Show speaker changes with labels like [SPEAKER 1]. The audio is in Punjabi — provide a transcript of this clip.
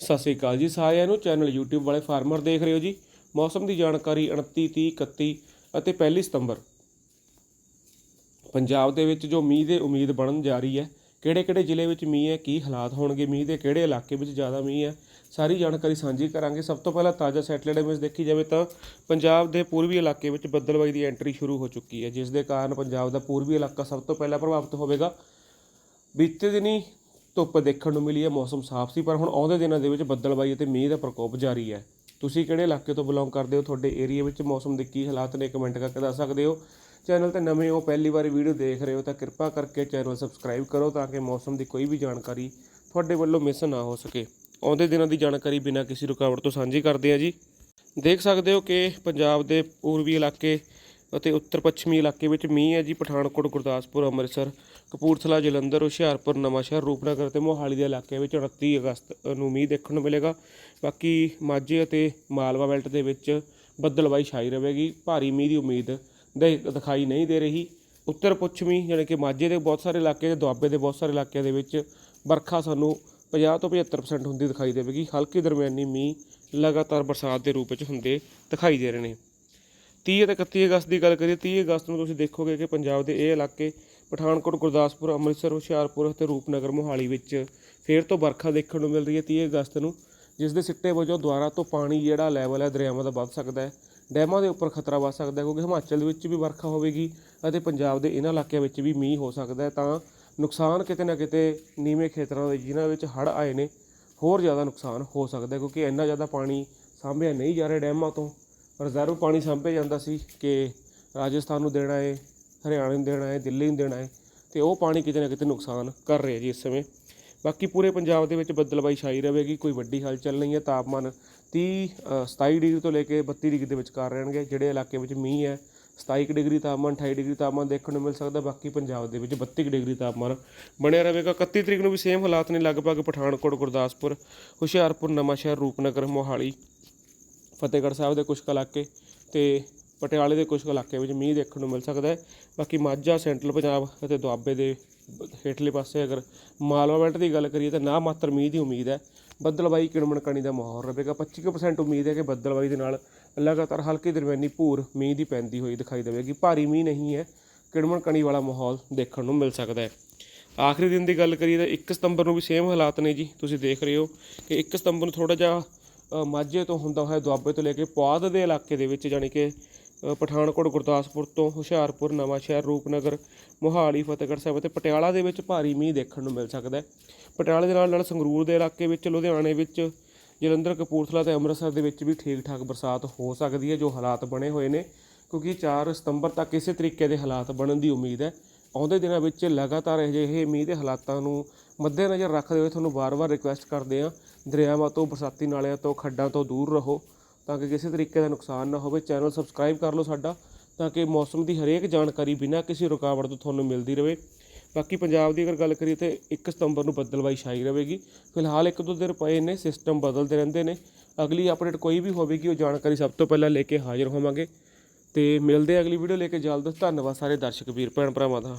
[SPEAKER 1] ਸਤਿ ਸ੍ਰੀ ਅਕਾਲ ਜੀ ਸਾਰਿਆਂ ਨੂੰ। ਚੈਨਲ YouTube ਵਾਲੇ ਫਾਰਮਰ ਦੇਖ ਰਹੇ ਹੋ ਜੀ। ਮੌਸਮ ਦੀ ਜਾਣਕਾਰੀ 29 30 31 ਅਤੇ 1 ਸਤੰਬਰ। ਪੰਜਾਬ ਦੇ ਵਿੱਚ ਜੋ ਮੀਂਹ ਦੇ ਉਮੀਦ ਬਣਨ ਜਾ ਰਹੀ ਹੈ ਕਿਹੜੇ ਕਿਹੜੇ ਜ਼ਿਲ੍ਹੇ ਵਿੱਚ ਮੀਂਹ ਹੈ, ਕੀ ਹਾਲਾਤ ਹੋਣਗੇ, ਮੀਂਹ ਦੇ ਕਿਹੜੇ ਇਲਾਕੇ ਵਿੱਚ ਜ਼ਿਆਦਾ ਮੀਂਹ ਹੈ, ਸਾਰੀ ਜਾਣਕਾਰੀ ਸਾਂਝੀ ਕਰਾਂਗੇ। ਸਭ ਤੋਂ ਪਹਿਲਾਂ ਤਾਜ਼ਾ ਸੈਟੇਲਾਈਟ ਇਮੇਜ ਦੇਖੀ ਜਾਵੇ ਤਾਂ ਪੰਜਾਬ ਦੇ ਪੂਰਬੀ ਇਲਾਕੇ ਵਿੱਚ ਬੱਦਲਬਾਈ ਦੀ ਐਂਟਰੀ ਸ਼ੁਰੂ ਹੋ ਚੁੱਕੀ ਹੈ, ਜਿਸ ਦੇ ਕਾਰਨ ਪੰਜਾਬ ਦਾ ਪੂਰਬੀ ਇਲਾਕਾ ਸਭ ਤੋਂ ਪਹਿਲਾਂ ਪ੍ਰਭਾਵਿਤ ਹੋਵੇਗਾ। ਬੀਤੇ ਦਿਨੀ ਧੁੱਪ ਦੇਖਣ ਨੂੰ ਮਿਲੀ ਹੈ, ਮੌਸਮ ਸਾਫ਼ ਸੀ, ਪਰ ਹੁਣ ਆਉਂਦੇ ਦਿਨਾਂ ਦੇ ਵਿੱਚ ਬੱਦਲਬਾਈ ਅਤੇ ਮੀਂਹ ਦਾ ਪ੍ਰਕੋਪ ਜਾਰੀ ਹੈ। ਤੁਸੀਂ ਕਿਹੜੇ ਇਲਾਕੇ ਤੋਂ ਬਿਲੋਂਗ ਕਰਦੇ ਹੋ? ਤੁਹਾਡੇ ਏਰੀਆ ਵਿੱਚ ਮੌਸਮ ਦੇ ਕੀ ਹਾਲਾਤ ਨੇ? ਕਮੈਂਟ ਕਰਕੇ ਦੱਸ ਸਕਦੇ ਹੋ। ਚੈਨਲ ਤੇ ਨਵੇਂ ਹੋ, ਪਹਿਲੀ ਵਾਰੀ ਵੀਡੀਓ ਦੇਖ ਰਹੇ ਹੋ ਤਾਂ ਕਿਰਪਾ ਕਰਕੇ ਚੈਨਲ ਸਬਸਕ੍ਰਾਈਬ ਕਰੋ ਤਾਂ ਕਿ ਮੌਸਮ ਦੀ ਕੋਈ ਵੀ ਜਾਣਕਾਰੀ ਤੁਹਾਡੇ ਵੱਲੋਂ ਮਿਸ ਨਾ ਹੋ ਸਕੇ। ਆਉਂਦੇ ਦਿਨਾਂ ਦੀ ਜਾਣਕਾਰੀ ਬਿਨਾਂ ਕਿਸੇ ਰੁਕਾਵਟ ਤੋਂ ਸਾਂਝੀ ਕਰਦੇ ਹਾਂ ਜੀ। ਦੇਖ ਸਕਦੇ ਹੋ ਕਿ ਪੰਜਾਬ ਦੇ ਪੂਰਬੀ ਇਲਾਕੇ ਅਤੇ ਉੱਤਰ ਪੱਛਮੀ ਇਲਾਕੇ ਵਿੱਚ ਮੀਂਹ ਹੈ ਜੀ, ਪਠਾਨਕੋਟ, ਗੁਰਦਾਸਪੁਰ, ਅੰਮ੍ਰਿਤਸਰ, ਕਪੂਰਥਲਾ, ਜਲੰਧਰ, ਹੁਸ਼ਿਆਰਪੁਰ, ਨਵਾਂਸ਼ਹਿਰ, ਰੂਪਨਗਰ ਅਤੇ ਮੋਹਾਲੀ ਦੇ ਇਲਾਕਿਆਂ ਵਿੱਚ 29 ਅਗਸਤ ਨੂੰ ਮੀਂਹ ਦੇਖਣ ਨੂੰ ਮਿਲੇਗਾ। ਬਾਕੀ ਮਾਝੇ ਅਤੇ ਮਾਲਵਾ ਬੈਲਟ ਦੇ ਵਿੱਚ ਬੱਦਲਬਾਈ ਛਾਈ ਰਹੇਗੀ। ਭਾਰੀ ਮੀਂਹ ਦੀ ਉਮੀਦ ਦੇ ਦਿਖਾਈ ਨਹੀਂ ਦੇ ਰਹੀ। ਉੱਤਰ ਪੱਛਮੀ ਯਾਨੀ ਕਿ ਮਾਝੇ ਦੇ ਬਹੁਤ ਸਾਰੇ ਇਲਾਕੇ ਤੇ ਦੁਆਬੇ ਦੇ ਬਹੁਤ ਸਾਰੇ ਇਲਾਕਿਆਂ ਦੇ ਵਿੱਚ ਵਰਖਾ ਸਾਨੂੰ 50 ਤੋਂ 75% ਹੁੰਦੀ ਦਿਖਾਈ ਦੇਵੇਗੀ। ਹਲਕੀ ਦਰਮਿਆਨੀ ਮੀਂਹ ਲਗਾਤਾਰ ਬਰਸਾਤ ਦੇ ਰੂਪ ਵਿੱਚ ਹੁੰਦੇ ਦਿਖਾਈ ਦੇ ਰਹੇ ਨੇ। 30 ਅਤੇ 31 ਅਗਸਤ ਦੀ ਗੱਲ ਕਰੀਏ 30 ਅਗਸਤ ਨੂੰ ਤੁਸੀਂ ਦੇਖੋਗੇ ਕਿ ਪੰਜਾਬ ਦੇ ਇਹ ਇਲਾਕੇ ਪਠਾਨਕੋਟ, ਗੁਰਦਾਸਪੁਰ, ਅੰਮ੍ਰਿਤਸਰ, ਹੁਸ਼ਿਆਰਪੁਰ ਅਤੇ ਰੂਪਨਗਰ, ਮੋਹਾਲੀ ਵਿੱਚ ਫੇਰ ਤੋਂ ਵਰਖਾ ਦੇਖਣ ਨੂੰ ਮਿਲ ਰਹੀ ਹੈ। 30 ਅਗਸਤ ਨੂੰ ਜਿਸ ਦੇ ਸਿੱਟੇ ਵਜੋਂ ਦੁਆਰਾ ਤੋਂ ਪਾਣੀ ਜਿਹੜਾ ਲੈਵਲ ਹੈ ਦਰਿਆਵਾਂ ਦਾ ਵੱਧ ਸਕਦਾ ਹੈ, ਡੈਮਾਂ ਦੇ ਉੱਪਰ ਖਤਰਾ ਵੱਧ ਸਕਦਾ ਹੈ, ਕਿਉਂਕਿ ਹਿਮਾਚਲ ਦੇ ਵਿੱਚ ਵੀ ਵਰਖਾ ਹੋਵੇਗੀ ਅਤੇ ਪੰਜਾਬ ਦੇ ਇਹਨਾਂ ਇਲਾਕਿਆਂ ਵਿੱਚ ਵੀ ਮੀਂਹ ਹੋ ਸਕਦਾ ਹੈ। ਤਾਂ ਨੁਕਸਾਨ ਕਿਤੇ ਨਾ ਕਿਤੇ ਨੀਵੇਂ ਖੇਤਰਾਂ ਦੇ, ਜਿਨ੍ਹਾਂ ਵਿੱਚ ਹੜ੍ਹ ਆਏ ਨੇ, ਹੋਰ ਜ਼ਿਆਦਾ ਨੁਕਸਾਨ ਹੋ ਸਕਦਾ ਕਿਉਂਕਿ ਇੰਨਾ ਜ਼ਿਆਦਾ ਪਾਣੀ ਸਾਂਭਿਆ ਨਹੀਂ ਜਾ ਰਿਹਾ ਡੈਮਾਂ ਤੋਂ। ਰਿਜ਼ਰਵ ਪਾਣੀ ਸਾਂਭਿਆ ਜਾਂਦਾ ਸੀ ਕਿ ਰਾਜਸਥਾਨ ਨੂੰ ਦੇਣਾ ਹੈ ਹਰਿਆਣਾ ਨੂੰ ਦੇਣਾ ਹੈ ਦਿੱਲੀ ਨੂੰ ਦੇਣਾ ਹੈ ਤੇ ਉਹ ਪਾਣੀ ਕਿਤੇ ਨਾ ਕਿਤੇ ਨੁਕਸਾਨ ਕਰ ਰਿਹਾ ਜੀ ਇਸ ਸਮੇਂ। ਬਾਕੀ ਪੂਰੇ ਪੰਜਾਬ ਦੇ ਵਿੱਚ ਬੱਦਲਬਾਈ ਛਾਈ ਰਹੇਗੀ ਕੋਈ ਵੱਡੀ ਹਲਚਲ ਨਹੀਂ ਹੈ ਤਾਪਮਾਨ 30 ਅ, 27 ਡਿਗਰੀ ਤੋਂ ਲੈ ਕੇ 32 ਡਿਗਰੀ ਦੇ ਵਿਚਕਾਰ ਰਹਿਣਗੇ ਜਿਹੜੇ ਇਲਾਕੇ ਵਿੱਚ ਮੀਂਹ ਹੈ 27 ਡਿਗਰੀ ਤਾਪਮਾਨ 28 ਡਿਗਰੀ ਤਾਪਮਾਨ ਦੇਖਣ ਨੂੰ ਮਿਲ ਸਕਦਾ ਬਾਕੀ ਪੰਜਾਬ ਦੇ ਵਿੱਚ 32 ਡਿਗਰੀ ਤਾਪਮਾਨ ਬਣਿਆ ਰਹੇਗਾ। 31 ਤਰੀਕ ਨੂੰ ਵੀ ਸੇਮ ਹਾਲਾਤ ਨੇ ਲਗਭਗ ਪਠਾਨਕੋਟ ਗੁਰਦਾਸਪੁਰ ਹੁਸ਼ਿਆਰਪੁਰ ਨਵਾਂਸ਼ਹਿਰ ਰੂਪਨਗਰ ਮੋਹਾਲੀ। ਫਤਿਹਗੜ੍ਹ ਸਾਹਿਬ ਦੇ ਕੁਝ ਕੁ ਇਲਾਕੇ ਤੇ ਪਟਿਆਲੇ ਦੇ ਕੁਝ ਕੁ ਇਲਾਕੇ ਵਿੱਚ ਮੀਂਹ ਦੇਖਣ ਨੂੰ ਮਿਲ ਸਕਦਾ ਹੈ। ਬਾਕੀ ਮਾਝਾ, ਸੈਂਟਰਲ ਪੰਜਾਬ ਅਤੇ ਦੁਆਬੇ ਦੇ ਹੇਠਲੇ ਪਾਸੇ ਅਗਰ ਮਾਲਵਾ ਬੈਲਟ ਦੀ ਗੱਲ ਕਰੀਏ ਤਾਂ ਨਾ ਮਾਤਰ ਮੀਂਹ ਦੀ ਉਮੀਦ ਹੈ। ਬੱਦਲਬਾਈ ਕਿਣਮਣ ਕਣੀ ਦਾ ਮਾਹੌਲ ਰਹੇਗਾ। 25% ਉਮੀਦ ਹੈ ਕਿ ਬੱਦਲਬਾਈ ਦੇ ਨਾਲ ਲਗਾਤਾਰ ਹਲਕੀ ਦਰਮਿਆਨੀ ਭੂਰ ਮੀਂਹ ਦੀ ਪੈਂਦੀ ਹੋਈ ਦਿਖਾਈ ਦੇਵੇਗੀ। ਭਾਰੀ ਮੀਂਹ ਨਹੀਂ ਹੈ ਕਿਣਮਣ ਕਣੀ ਵਾਲਾ ਮਾਹੌਲ ਦੇਖਣ ਨੂੰ ਮਿਲ ਸਕਦਾ ਹੈ। ਆਖਰੀ ਦਿਨ ਦੀ ਗੱਲ ਕਰੀਏ ਤਾਂ 1 ਸਤੰਬਰ ਨੂੰ ਵੀ ਸੇਮ ਹਾਲਾਤ ਨੇ ਜੀ। ਤੁਸੀਂ ਦੇਖ ਰਹੇ ਹੋ ਕਿ 1 ਸਤੰਬਰ ਨੂੰ ਥੋੜਾ ਜਿਹਾ ਮਾਝੇ ਤੋਂ ਹੁੰਦਾ ਹੋਇਆ ਦੁਆਬੇ ਤੋਂ ਲੈ ਕੇ ਪੁਆਧ ਦੇ ਇਲਾਕੇ ਦੇ ਵਿੱਚ, ਜਾਣੀ ਕਿ ਪਠਾਨਕੋਟ, ਗੁਰਦਾਸਪੁਰ ਤੋਂ ਹੁਸ਼ਿਆਰਪੁਰ ਨਵਾਂਸ਼ਹਿਰ ਰੂਪਨਗਰ, ਮੋਹਾਲੀ, ਫਤਿਹਗੜ੍ਹ ਸਾਹਿਬ ਅਤੇ ਪਟਿਆਲਾ ਦੇ ਵਿੱਚ ਭਾਰੀ ਮੀਂਹ ਦੇਖਣ ਨੂੰ ਮਿਲ ਸਕਦਾ ਹੈ। ਪਟਿਆਲੇ ਦੇ ਨਾਲ ਨਾਲ ਸੰਗਰੂਰ ਦੇ ਇਲਾਕੇ ਵਿੱਚ, ਲੁਧਿਆਣੇ ਵਿੱਚ, ਜਲੰਧਰ, ਕਪੂਰਥਲਾ ਤੇ ਅੰਮ੍ਰਿਤਸਰ ਦੇ ਵਿੱਚ ਵੀ ਠੀਕ ਠਾਕ ਬਰਸਾਤ ਹੋ ਸਕਦੀ ਹੈ, ਜੋ ਹਾਲਾਤ ਬਣੇ ਹੋਏ ਨੇ, ਕਿਉਂਕਿ 4 ਸਤੰਬਰ ਤੱਕ ਇਸੇ ਤਰੀਕੇ ਦੇ ਹਾਲਾਤ ਬਣਨ ਦੀ ਉਮੀਦ ਹੈ। ਆਉਂਦੇ ਦਿਨਾਂ ਵਿੱਚ ਲਗਾਤਾਰ ਅਜਿਹੇ ਮੀਂਹ ਦੇ ਹਾਲਾਤਾਂ ਨੂੰ ਮੱਦੇਨਜ਼ਰ ਰੱਖਦੇ ਹੋਏ ਤੁਹਾਨੂੰ ਵਾਰ-ਵਾਰ ਰਿਕੁਐਸਟ ਕਰਦੇ ਹਾਂ, ਦਰਿਆਵਾਂ ਤੋਂ, ਬਰਸਾਤੀ ਨਾਲਿਆਂ ਤੋਂ, ਖੱਡਾਂ ਤੋਂ ਦੂਰ ਰਹੋ ਤਾਂ ਕਿ ਕਿਸੇ ਤਰੀਕੇ ਦਾ ਨੁਕਸਾਨ ਨਾ ਹੋਵੇ। ਚੈਨਲ ਸਬਸਕ੍ਰਾਈਬ ਕਰ ਲਓ ਸਾਡਾ ਤਾਂ ਕਿ ਮੌਸਮ ਦੀ ਹਰੇਕ ਜਾਣਕਾਰੀ ਬਿਨਾਂ ਕਿਸੇ ਰੁਕਾਵਟ ਤੋਂ ਤੁਹਾਨੂੰ ਮਿਲਦੀ ਰਹੇ। ਬਾਕੀ ਪੰਜਾਬ ਦੀ ਅਗਰ ਗੱਲ ਕਰੀਏ ਤੇ 1 ਸਤੰਬਰ ਨੂੰ ਬੱਦਲਬਾਈ ਛਾਈ ਰਹੇਗੀ। ਫਿਲਹਾਲ ਇੱਕ ਦੋ ਦਿਨ ਪਏ ਨੇ ਸਿਸਟਮ ਬਦਲਦੇ ਰਹਿੰਦੇ ਨੇ। ਅਗਲੀ ਅਪਡੇਟ ਕੋਈ ਵੀ ਹੋਵੇਗੀ, ਉਹ ਜਾਣਕਾਰੀ ਸਭ ਤੋਂ ਪਹਿਲਾਂ ਲੈ ਕੇ ਹਾਜ਼ਰ ਹੋਵਾਂਗੇ। ਤੇ ਮਿਲਦੇ ਅਗਲੀ ਵੀਡੀਓ ਲੈ ਕੇ। ਜਲਦ ਧੰਨਵਾਦ ਸਾਰੇ ਦਰਸ਼ਕ, ਵੀਰ, ਭੈਣ ਭਰਾਵਾਂ ਦਾ।